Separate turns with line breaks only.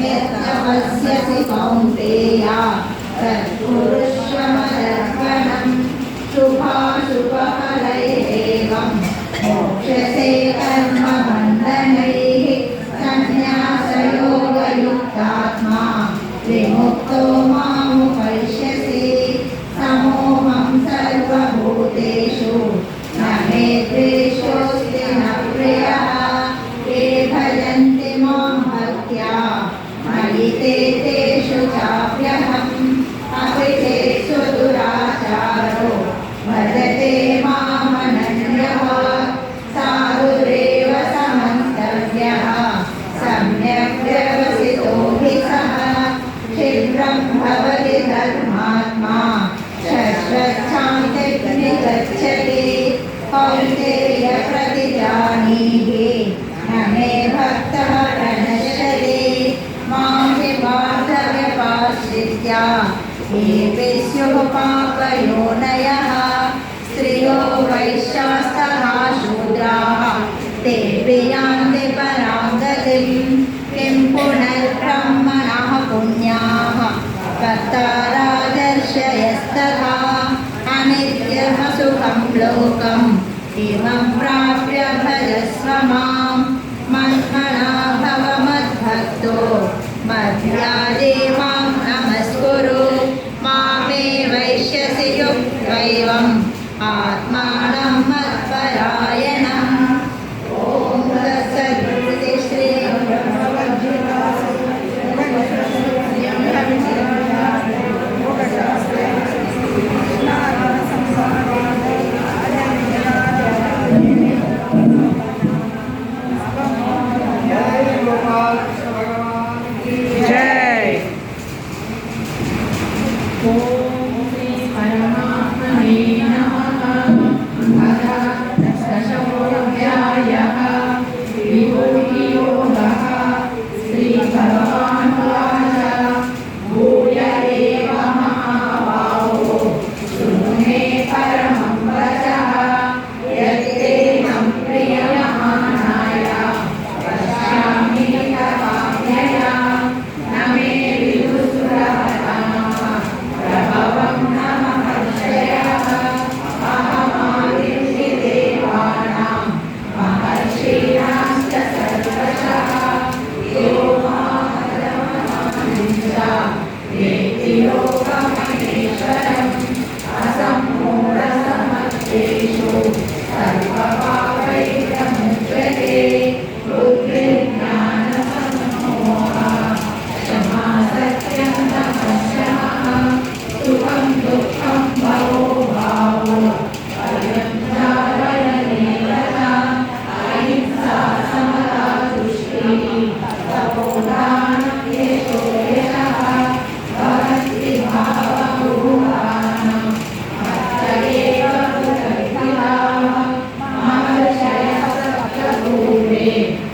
यत्तपस्यसि कौन्तेय तत्पुरुषमदर्पणम् सम्यक् व्यवसितोऽभि सः क्षिप्रं भवति धर्मात्मा शश्वच्छान्तिर्निगच्छति कौन्तेय प्रतिजानीहि न मे भक्तः प्रणश्यति माँ विपार्थव्यपाश्रित्या येऽपि स्युः पापयोनयः स्त्रियो वैश्यास्तः शूद्राः। तेऽपि यान्ति Welcome. సర్వపాపైత ముచ్చతే Amen.